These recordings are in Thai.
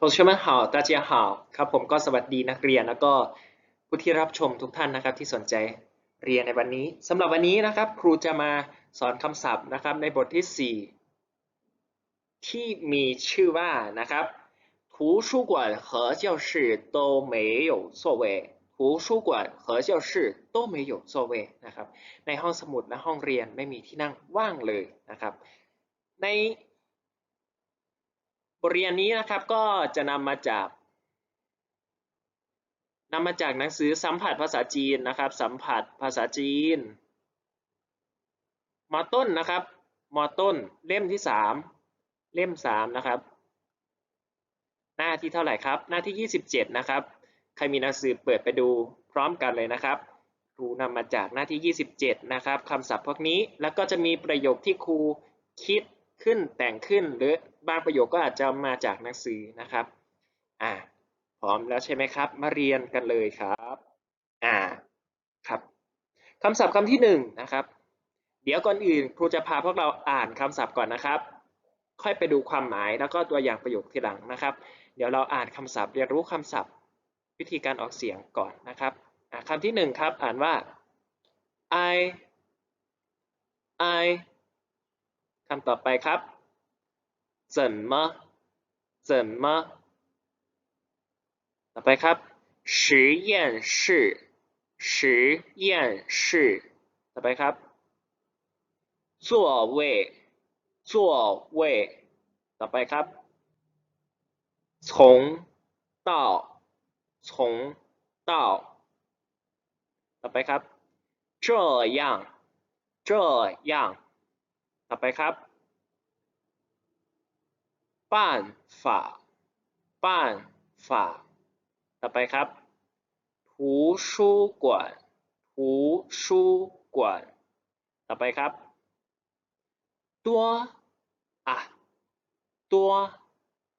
同学们好大家好ครับผมก็สวัสดีนักเรียนแล้วก็ผู้ที่รับชมทุกท่านนะครับที่สนใจเรียนในวันนี้สำหรับวันนี้นะครับ ครูจะมาสอนคำศัพท์นะครับในบทที่ 4 ที่มีชื่อว่านะครับ图书馆和教室都没有座位图书馆和教室都没有座位นะครับ ในห้องสมุดและห้องเรียนไม่มีที่นั่งว่างเลยนะครับ ใน บทเรียนนี้นะครับก็จะนำมาจากนำมาจากหนังสือสัมผัสภาษาจีนนะครับ สัมผัสภาษาจีนมอต้นนะครับมอต้นเล่มที่สามเล่มสามนะครับ หน้าที่เท่าไหร่ครับ หน้าที่ยี่สิบเจ็ดนะครับ ใครมีหนังสือเปิดไปดูพร้อมกันเลยนะครับครูนำมาจากหน้าที่ 27 นะครับคำศัพท์พวกนี้แล้วก็จะมีประโยคที่ครูคิดขึ้นแต่งขึ้นหรือ บางประโยคก็อาจจะมาจากหนังสือนะครับ อ่า พร้อมแล้วใช่ไหมครับ มาเรียนกันเลยครับ อ่า ครับคำศัพท์คำที่หนึ่งนะครับ เดี๋ยวก่อนอื่นครูจะพาพวกเราอ่านคำศัพท์ก่อนนะครับ ค่อยไปดูความหมายแล้วก็ตัวอย่างประโยคทีหลังนะครับ เดี๋ยวเราอ่านคำศัพท์เรียนรู้คำศัพท์ วิธีการออกเสียงก่อนนะครับอะคำที่หนึ่งครับ อ่านว่า I I คำต่อไปครับ 怎么怎么ต่อไปครับ实验室实验室ต่อไปครับ座位座位ต่อไปครับ从到从到ต่อไปครับ这样这样ต่อไปครับ ป้านฝาป้านฝาต่อไปครับถูชู้กวนถูชู้กวนต่อไปครับ ตัวอะตัว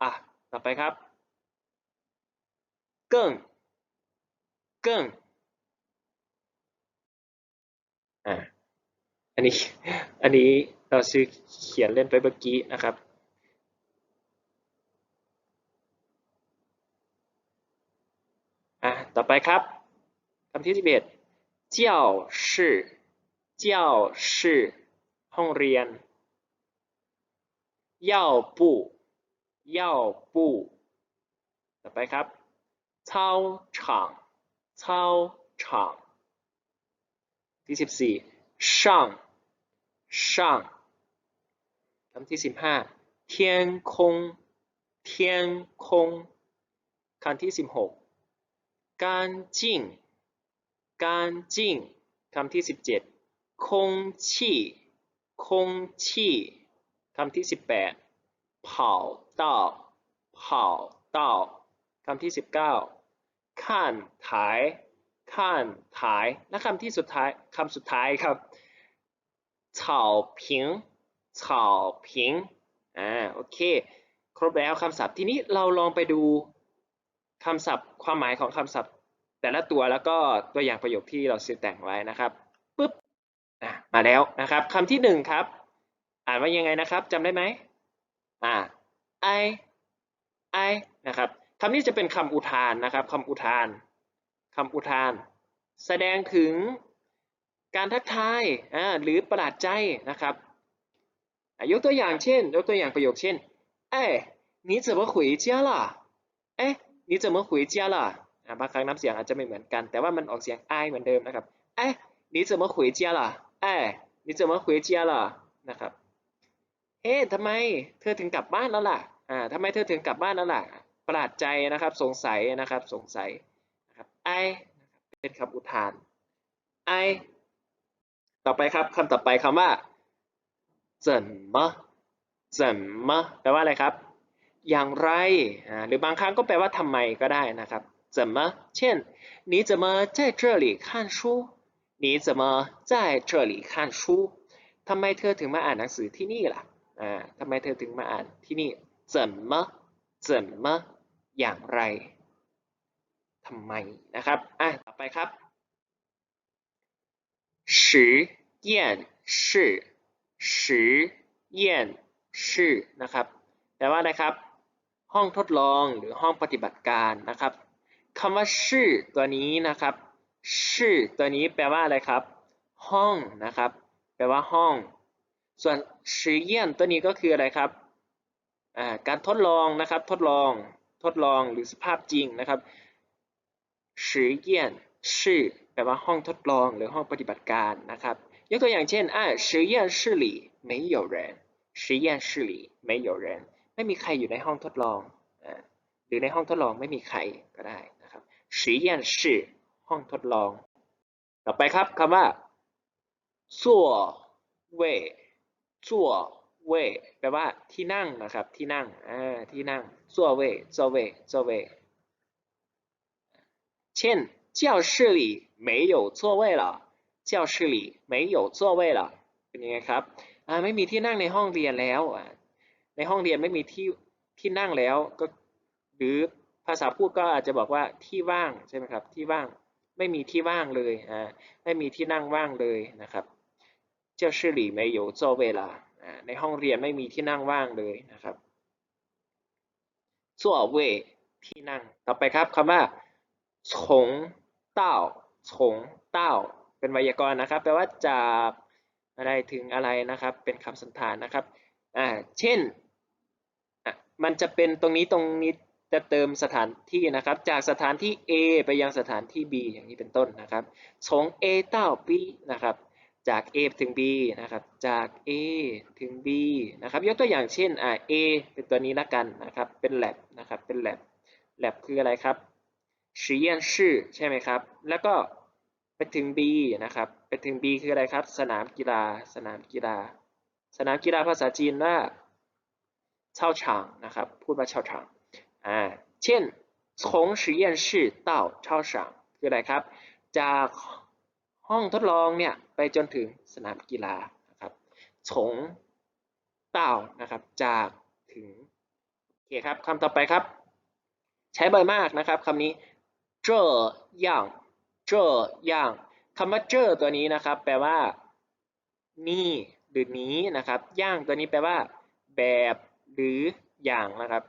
อะต่อไปครับเก่งเก่งอ่าอันนี้ อันนี้เราซื้อเขียนเล่นไปเมื่อกี้นะครับ อ่ะต่อไปครับคำที่สิบเอ็ด教室教室ห้องเรียน要不要不ต่อไปครับ操场操场ที่สิบสี่上上คำที่สิบห้า天空天空คำที่สิบหก 干净干净คำงการจิ้งคำที่ 17 คงชี่ คงชี่คำที่สิบแปด跑道跑道คำที่ 19ข้านถ่ายข้านถ่ายและคำที่สุดท้ายคำสุดท้ายครับเฉาผิงเฉาผิงอ่าโอเค ครบแล้วคำศัพท์ทีนี้เราลองไปดู คำศัพท์ความหมายของคำศัพท์ แต่ละตัวแล้วก็ตัวอย่างประโยคที่เราซื้อแต่งไว้นะครับปุ๊บอ่ะมาแล้วนะครับคำที่หนึ่งครับ อ่านว่ายังไงนะครับจำได้ไหมอ่า I I นะครับคำนี้จะเป็นคำอุทานนะครับคำอุทานคำอุทาน แสดงถึงการทักทายอ่าหรือประหลาดใจนะครับอ่ะยกตัวอย่างเช่น ยกตัวอย่างประโยคเช่น哎你怎么回家了哎你 怎么回家了อ่ะบางครั้งน้ำเสียงอาจจะไม่เหมือนกัน แต่ว่ามันออกเสียง I เหมือนเดิมนะครับ哎你怎么回家了哎你怎么回家了นะครับเอ๊ะทำไมเธอถึงกลับบ้านแล้วล่ะอ่าทำไมเธอถึงกลับบ้านแล้วล่ะ ประหลาดใจนะครับ สงสัยนะครับ สงสัยนะครับไอเป็นคำอุทานไอต่อไปครับคำต่อไปคำว่า怎么怎么แปลว่าอะไรครับ อย่างไรอ่าหรือบางครั้งก็แปลว่าทำไมก็ได้นะครับ怎么เช่น你怎么在这里看书你怎么在这里看书ทำไมเธอถึงมาอ่านหนังสือที่นี่ล่ะอ่าทำไมเธอถึงมาอ่านที่นี่怎么怎么อย่างไรทำไมนะครับอ่ะต่อไปครับ实验室实验室นะครับแปลว่าอะไรครับ ห้องทดลองหรือห้องปฏิบัติการนะครับคำว่าชื่อตัวนี้นะครับชื่อตัวนี้แปลว่าอะไรครับ ห้องนะครับ แปลว่าห้อง ส่วน实验ตัวนี้ก็คืออะไรครับอ่าการทดลองนะครับ ทดลอง ทดลองหรือสภาพจริงนะครับ实验室แปลว่าห้องทดลองหรือห้องปฏิบัติการนะครับ ยกตัวอย่างเช่นอ่า实验室里没有人实验室里没有人 ไม่มีใครอยู่ในห้องทดลองอ่าหรือในห้องทดลองไม่มีใครก็ได้นะครับ实验室ห้องทดลอง ต่อไปครับคำว่า座位座位แปลว่าที่นั่งนะครับ ที่นั่งอ่าที่นั่ง座位座位座位เช่น教室里没有座位了教室里没有座位了เป็นยังไงครับอ่าไม่มีที่นั่งในห้องเรียนแล้วอ่า ในห้องเรียนไม่มีที่ที่นั่งแล้วก็หรือภาษาพูดก็อาจจะบอกว่าที่ว่างใช่ไหมครับที่ว่างไม่มีที่ว่างเลยอ่าไม่มีที่นั่งว่างเลยนะครับเจ้าชื่อหลี่ไม่อยู่เจ้าเวลาในห้องเรียนไม่มีที่นั่งว่างเลยนะครับส่วเวที่นั่งต่อไปครับคำว่าชงเต้าชงเต้าเป็นไวยากรณ์นะครับแปลว่าจากอะไรถึงอะไรนะครับเป็นคำสันธานนะครับอ่าเช่น มันจะเป็นตรงนี้ตรงนี้จะเติมสถานที่นะครับ จากสถานที่ A ไปยังสถานที่ B อย่างนี้เป็นต้นนะครับ从 A 到 B นะครับ จาก A ถึง B นะครับ จาก A ถึง B นะครับ ยกตัวอย่างเช่นอ่า A เป็นตัวนี้ละกันนะครับ เป็น lab นะครับ เป็น lab lab คืออะไรครับ实验室ใช่ไหมครับ แล้วก็ไปถึง B นะครับ ไปถึง B คืออะไรครับ สนามกีฬา สนามกีฬา สนามกีฬาภาษาจีนว่า 操场นะครับ พูดว่า操场อ่า เช่น从实验室到操场คืออะไรครับ จากห้องทดลองเนี่ยไปจนถึงสนามกีฬานะครับ从到นะครับ จากถึง โอเคครับคำต่อไปครับ ใช้บ่อยมากนะครับคำนี้这样这样คำว่าเจอตัวนี้นะครับ แปลว่า นี่หรือนี้นะครับ ย่างตัวนี้แปลว่า แบบ หรืออย่างนะครับ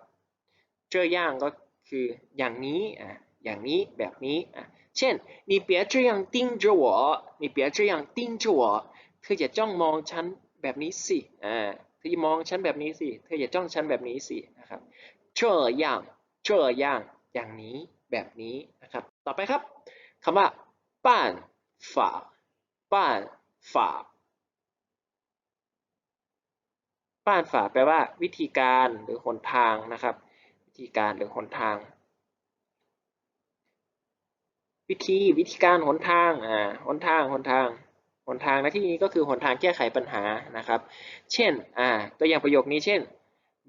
这样ก็คืออย่างนี้อ่ะอย่างนี้แบบนี้อ่ะเช่น你别这样盯着我你别这样盯着我เธออย่าจ้องมองฉันแบบนี้สิอ่าเธออย่ามองฉันแบบนี้สิเธออย่าจ้องฉันแบบนี้สินะครับ这样这样อย่างนี้แบบนี้นะครับ ต่อไปครับคำว่า办 บ้านฝาแปลว่าวิธีการหรือหนทางนะครับ วิธีการหรือหนทาง วิธีวิธีการหนทางอ่าหนทางหนทางหนทางในที่นี้ก็คือหนทางแก้ไขปัญหานะครับ เช่นอ่าตัวอย่างประโยคนี้เช่น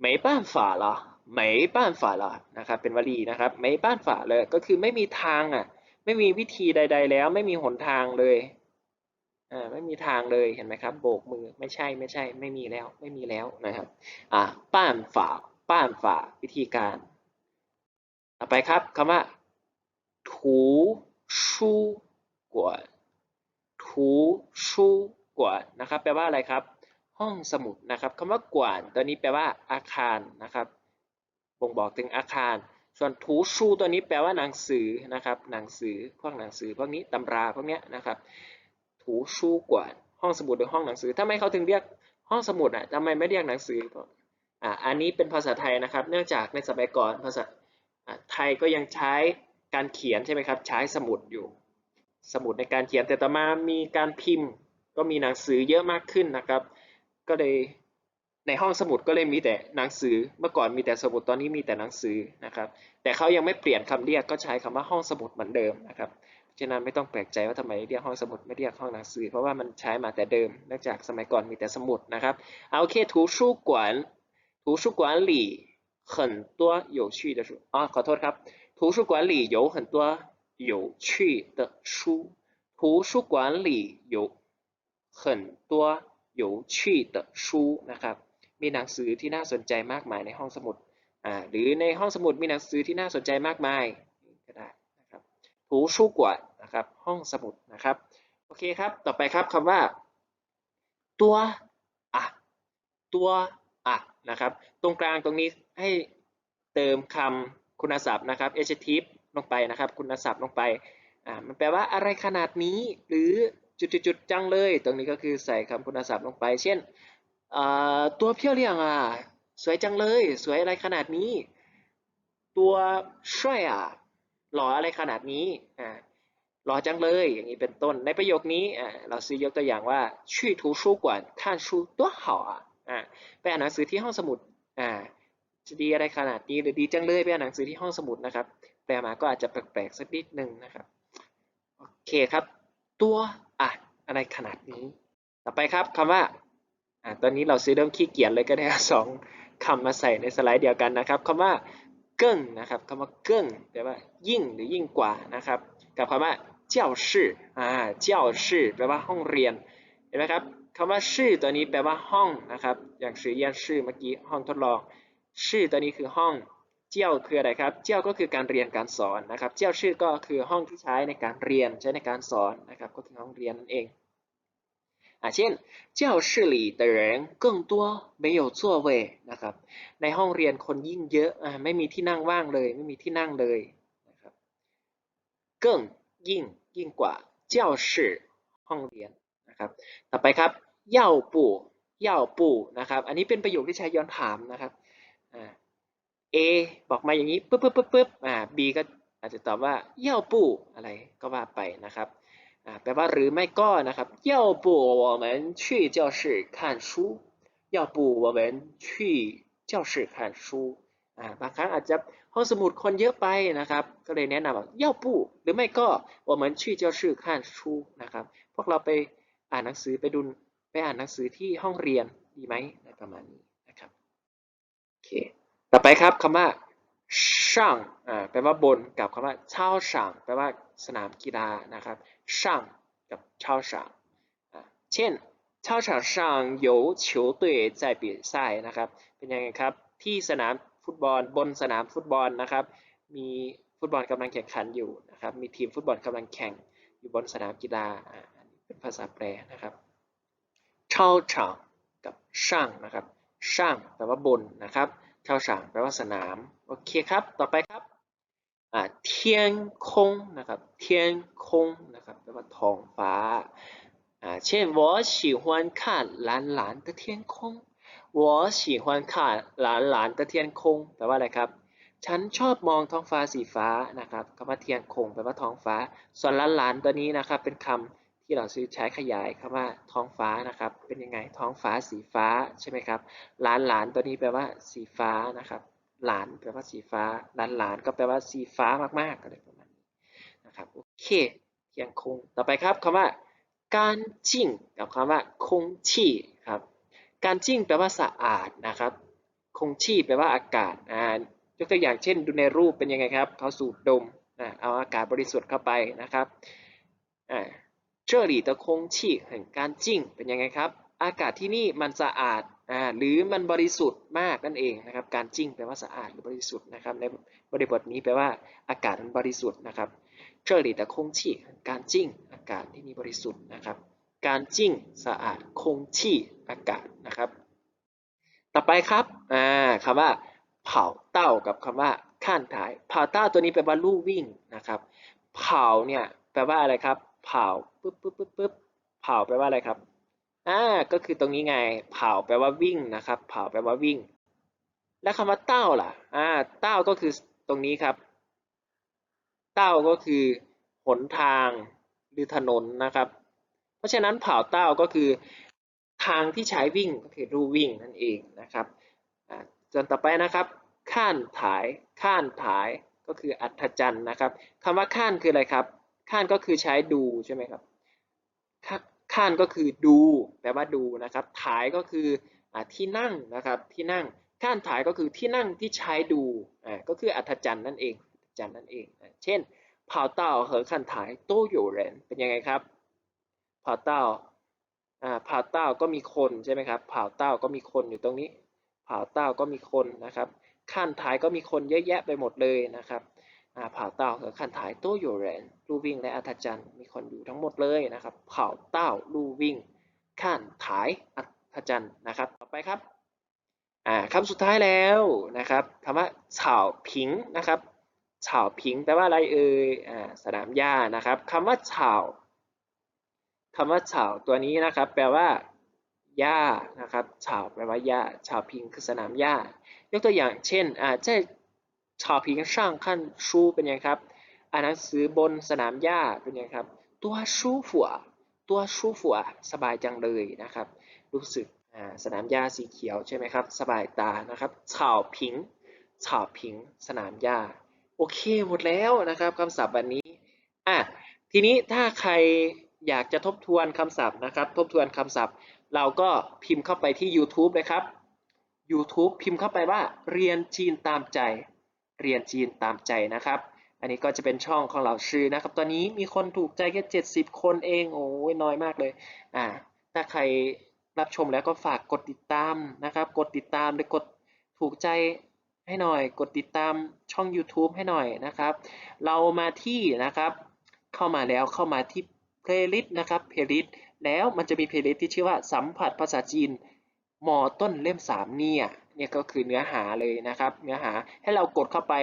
ไม่บ้านฝาเหรอไม่บ้านฝาเหรอนะครับ เป็นวลีนะครับไม่บ้านฝาเลยก็คือไม่มีทางอะไม่มีวิธีใด ๆ แล้วไม่มีหนทางเลย อ่าไม่มีทางเลยเห็นไหมครับโบกมือไม่ใช่ไม่ใช่ ไม่มีแล้วไม่มีแล้วนะครับอ่าป้านฝ่าป้านฝ่าวิธีการต่อไปครับคำว่าถูชูกวนถูชูกวนนะครับแปลว่าอะไรครับ ห้องสมุดนะครับคำว่ากวนตัวนี้แปลว่าอาคารนะครับบ่งบอกถึงอาคารส่วนถูชูตัวนี้แปลว่าหนังสือนะครับ หนังสือพวกหนังสือพวกนี้ตำราพวกเนี้ยนะครับ ถูชูกวนห้องสมุดหรือห้องหนังสือทำไมเขาถึงเรียกห้องสมุดอะทำไมไม่เรียกหนังสืออ่าอันนี้เป็นภาษาไทยนะครับ เนื่องจากในสมัยก่อนภาษาไทยก็ยังใช้การเขียนใช่ไหมครับ ใช้สมุดอยู่ สมุดในการเขียนแต่ต่อมามีการพิมพ์ ก็มีหนังสือเยอะมากขึ้นนะครับ ก็เลยในห้องสมุดก็เลยมีแต่หนังสือ เมื่อก่อนมีแต่สมุดตอนนี้มีแต่หนังสือนะครับ แต่เขายังไม่เปลี่ยนคำเรียกก็ใช้คำว่าห้องสมุดเหมือนเดิมนะครับ ฉะนั้นไม่ต้องแปลกใจว่าทำไมเรียกห้องสมุดไม่เรียกห้องหนังสือ เพราะว่ามันใช้มาแต่เดิมเนื่องจากสมัยก่อนมีแต่สมุดนะครับเอาโอเค图书馆图书馆里很多有趣的书อ่าขอโทษครับ图书馆里有很多有趣的书图书馆里有很多有趣的书นะครับ มีหนังสือที่น่าสนใจมากมายในห้องสมุดอ่าหรือในห้องสมุดมีหนังสือที่น่าสนใจมากมายก็ได้นะครับ ถูชูกวดนะครับห้องสมุดนะครับโอเคครับต่อไปครับคำว่า ตัวอะตัวอะนะครับตรงกลางตรงนี้ให้เติมคำคุณศัพท์นะครับ adjective ลงไปนะครับ คุณศัพท์ลงไปอ่ามันแปลว่าอะไรขนาดนี้หรือจุดๆจังเลย ตรงนี้ก็คือใส่คำคุณศัพท์ลงไป เช่นตัวเพี้ยวเลี่ยงอะสวยจังเลย สวยอะไรขนาดนี้ ตัวช่วยอะ หล่ออะไรขนาดนี้อ่าหล่อจังเลย อย่างนี้เป็นต้น ในประโยคนี้อ่าเราซื้อยกตัวอย่างว่า去图书馆看书多好啊อ่าไปอ่านหนังสือที่ห้องสมุดอ่าจะดีอะไรขนาดนี้หรือดีจังเลยไปอ่านหนังสือที่ห้องสมุดนะครับ แปลมาก็อาจจะแปลกๆสักนิดหนึ่งนะครับ โอเคครับ ตัวอ่ะอะไรขนาดนี้ ต่อไปครับคำว่าอ่าตอนนี้เราซื้อเริ่มขี้เกียจเลยก็ได้เอาสองคำมาใส่ในสไลด์เดียวกันนะครับคำว่า เกิ้งนะครับคำว่าเกิ้งแปลว่ายิ่งหรือยิ่งกว่านะครับ กับคำว่าเจ้าชื่ออ่าเจ้าชื่อแปลว่าห้องเรียนเห็นไหมครับคำว่าชื่อตัวนี้แปลว่าห้องนะครับ อย่างชื่อเยี่ยนชื่อเมื่อกี้ห้องทดลอง ชื่อตัวนี้คือห้องเจ้าคืออะไรครับ เจ้าก็คือการเรียนการสอนนะครับ เจ้าชื่อก็คือห้องที่ใช้ในการเรียนใช้ในการสอนนะครับ ก็คือห้องเรียนนั่นเอง อ่าเช่น教室里的人更多没有座位นะครับ ในห้องเรียนคนยิ่งเยอะอ่าไม่มีที่นั่งว่างเลย ไม่มีที่นั่งเลยนะครับ更ยิ่งยิ่งกว่า教室ห้องเรียนนะครับ ต่อไปครับ要不要不นะครับ อันนี้เป็นประโยคที่ใช้ย้อนถามนะครับอ่า A บอกมาอย่างนี้ปึ๊บปึ๊บปึ๊บปึ๊บอ่า B ก็อาจจะตอบว่า要不อะไรก็ว่าไปนะครับ อ่าแปลว่าหรือไม่ก็นะครับ要不我们去教室看书要不我们去教室看书อ่าบางครั้งอาจจะห้องสมุดคนเยอะไปนะครับ ก็เลยแนะนำว่า要不หรือไม่ก็我们去教室看书นะครับ พวกเราไปอ่านหนังสือไปดูไปอ่านหนังสือที่ห้องเรียนดีไหมอะไรประมาณนี้นะครับโอเค ต่อไปครับคำว่า ช่างอ่าแปลว่าบนกับคำว่าเช่าช่างแปลว่าสนามกีฬานะครับช่างกับเช่าช่างเช่นเช่าช่างช่างโยเฉียวเตยใจปีไส้นะครับ เป็นยังไงครับ ที่สนามฟุตบอลบนสนามฟุตบอลนะครับ มีฟุตบอลกำลังแข่งขันอยู่นะครับ มีทีมฟุตบอลกำลังแข่งอยู่บนสนามกีฬาอ่าเป็นภาษาแปลนะครับเช่าช่างกับช่างนะครับช่างแปลว่าบนนะครับ ช่าฉางแปลว่าสนาม โอเคครับ ต่อไปครับอ่าเทียนคงนะครับ เทียนคงนะครับแปลว่าท้องฟ้าอ่าเช่น我喜欢看蓝蓝的天空我喜欢看蓝蓝的天空แปลว่าอะไรครับ ฉันชอบมองท้องฟ้าสีฟ้านะครับคำว่าเทียนคงแปลว่าท้องฟ้า ส่วนล้านล้านตัวนี้นะครับ เป็นคำ ที่เราซื้อใช้ขยายคำว่าท้องฟ้านะครับ เป็นยังไงท้องฟ้าสีฟ้าใช่ไหมครับหลานหลานตัวนี้แปลว่าสีฟ้านะครับ หลานแปลว่าสีฟ้าหลานหลานก็แปลว่าสีฟ้ามากๆอะไรประมาณนี้นะครับโอเคยังคงต่อไปครับคำว่าการจิ้งกับคำว่าคงชี่ครับการจิ้งแปลว่าสะอาดนะครับ คงชี่แปลว่าอากาศอ่ายกตัวอย่างเช่น ดูในรูปเป็นยังไงครับเขาสูดดมอ่าเอาอากาศบริสุทธิ์เข้าไปนะครับอ่า 这里的空气很干净เป็นยังไงครับ อากาศที่นี่มันสะอาดอ่าหรือมันบริสุทธิ์มากนั่นเองนะครับ การจิ้งแปลว่าสะอาดหรือบริสุทธิ์นะครับ ในบริบทนี้แปลว่าอากาศมันบริสุทธิ์นะครับ这里的空气การจิ้งอากาศที่นี่บริสุทธิ์นะครับ การจิ้งสะอาดคงชี่อากาศนะครับ ต่อไปครับอ่าคำว่าเผาเต้ากับคำว่าข้านถ่ายเผาเต้าตัวนี้แปลว่าลู่วิ่งนะครับ เผาเนี่ยแปลว่าอะไรครับ เผาปึ๊บปึ๊บปึ๊บปึ๊บเผาแปลว่าอะไรครับอ่าก็คือตรงนี้ไงเผาแปลว่าวิ่งนะครับเผาแปลว่าวิ่ง แล้วคำว่าเต้าล่ะอ่าเต้าก็คือตรงนี้ครับ เต้าก็คือหนทางหรือถนนนะครับ เพราะฉะนั้นเผาเต้าก็คือทางที่ใช้วิ่งก็คือรูวิ่งนั่นเองนะครับอ่าส่วนต่อไปนะครับข้านถ่ายข้านถ่ายก็คืออัศจรรย์นะครับคำว่าข้านคืออะไรครับ ขั้นก็คือใช้ดูใช่ไหมครับขั้นก็คือดูแปลว่าดูนะครับถ่ายก็คืออที่นั่งนะครับที่นั่งขั้นถ่ายก็คือที่นั่งที่ใช้ดูอ่าก็คืออัธจันทร์นั่นเองจันทร์นั่นเอง เช่นเผาเต่าเหอขั้นถ่ายโตโยเรนเป็นยังไงครับเผาเต่าอ่าเผาเต่าก็มีคนใช่ไหมครับเผาเต่าก็มีคนอยู่ตรงนี้เผาเต่าก็มีคนนะครับขั้นถ่ายก็มีคนเยอะแยะไปหมดเลยนะครับ อ่าเผ่าเต่าคือขันถ่ายตู้อยู่เรนลู่วิ่งและอัฐจันมีคนอยู่ทั้งหมดเลยนะครับเผ่าเต่าลู่วิ่งขันถ่ายอัฐจันนะครับ ต่อไปครับอ่าคำสุดท้ายแล้วนะครับคำว่าเฉาผิงนะครับเฉาผิงแปลว่าอะไรเอ่ยอ่าสนามหญ้านะครับคำว่าเฉาคำว่าเฉาตัวนี้นะครับ แปลว่าหญ้านะครับเฉาแปลว่าหญ้าเฉาพิงคือสนามหญ้ายกตัวอย่างเช่นอ่าเช่น 草坪上看书เป็นยังครับอ่านหนังสือบนสนามหญ้าเป็นยังครับตัวชูฟัวตัวชูฟัวสบายจังเลยนะครับ รู้สึกอ่าสนามหญ้าสีเขียวใช่ไหมครับ สบายตานะครับเฉาผิงเฉาผิง สนามหญ้า โอเคหมดแล้วนะครับคำศัพท์วันนี้อ่ะทีนี้ถ้าใครอยากจะทบทวนคำศัพท์นะครับ ทบทวนคำศัพท์ เราก็พิมพ์เข้าไปที่ YouTube เลยครับ YouTube พิมพ์เข้าไปว่าเรียนจีนตามใจ เรียนจีนตามใจนะครับ อันนี้ก็จะเป็นช่องของเราชื่อนะครับ ตอนนี้มีคนถูกใจแค่ 70 คนเอง โอ้ยน้อยมากเลย อ่า ถ้าใครรับชมแล้วก็ฝากกดติดตามนะครับ กดติดตามหรือกดถูกใจให้หน่อย กดติดตามช่อง YouTube ให้หน่อยนะครับ เรามาที่นะครับ เข้ามาแล้วเข้ามาที่ playlist นะครับ playlist แล้วมันจะมี playlist ที่ชื่อว่าสัมผัสภาษาจีนมอต้นเล่ม 3 เนี่ย เนี่ยก็คือเนื้อหาเลยนะครับ เนื้อหาให้เรากดเข้าไป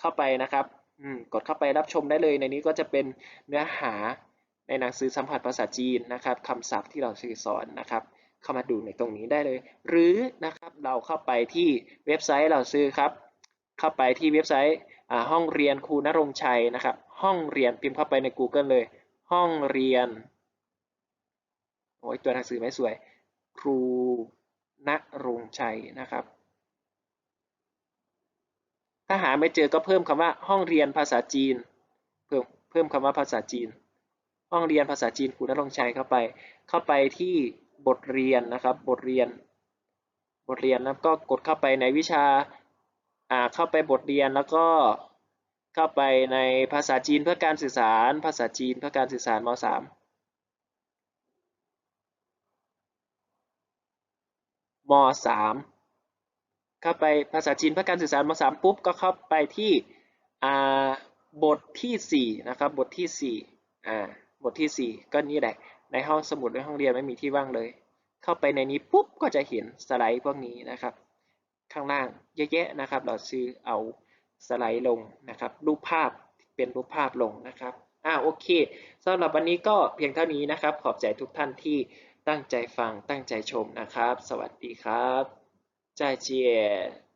เข้าไปนะครับอืมกดเข้าไปรับชมได้เลยในนี้ก็จะเป็นเนื้อหาในหนังสือสัมผัสภาษาจีนนะครับคำศัพท์ที่เราสื่อสอนนะครับ เข้ามาดูในตรงนี้ได้เลย หรือนะครับเราเข้าไปที่เว็บไซต์เราซื้อครับ เข้าไปที่เว็บไซต์ห้องเรียนครูณรงค์ชัยนะครับ ห้องเรียนพิมพ์เข้าไปใน Google เลย ห้องเรียนโอ้ยตัวหนังสือไม่สวย ครูณรงค์ชัยนะครับ ถ้าหาไม่เจอก็เพิ่มคำว่าห้องเรียนภาษาจีน เพิ่มเพิ่มคำว่าภาษาจีน ห้องเรียนภาษาจีนครูณรงชัยเข้าไป เข้าไปที่บทเรียนนะครับ บทเรียน บทเรียนแล้วก็กดเข้าไปในวิชาอ่าเข้าไปบทเรียนแล้วก็เข้าไปในภาษาจีนเพื่อการสื่อสาร ภาษาจีนเพื่อการสื่อสารม .3 ม .3 เข้าไปภาษาจีนเพื่อการสื่อสารม .3 ปุ๊บก็เข้าไปที่บทที่4นะครับบทที่4อ่าบทที่ 4 ก็นี่แหละ ในห้องสมุดในห้องเรียนไม่มีที่ว่างเลย เข้าไปในนี้ปุ๊บก็จะเห็นสไลด์พวกนี้นะครับ ข้างล่างเยอะแยะนะครับ เราซื้อเอาสไลด์ลงนะครับ รูปภาพเป็นรูปภาพลงนะครับอ่าโอเคสำหรับวันนี้ก็เพียงเท่านี้นะครับ ขอบใจทุกท่านที่ตั้งใจฟังตั้งใจชมนะครับ สวัสดีครับ 再见。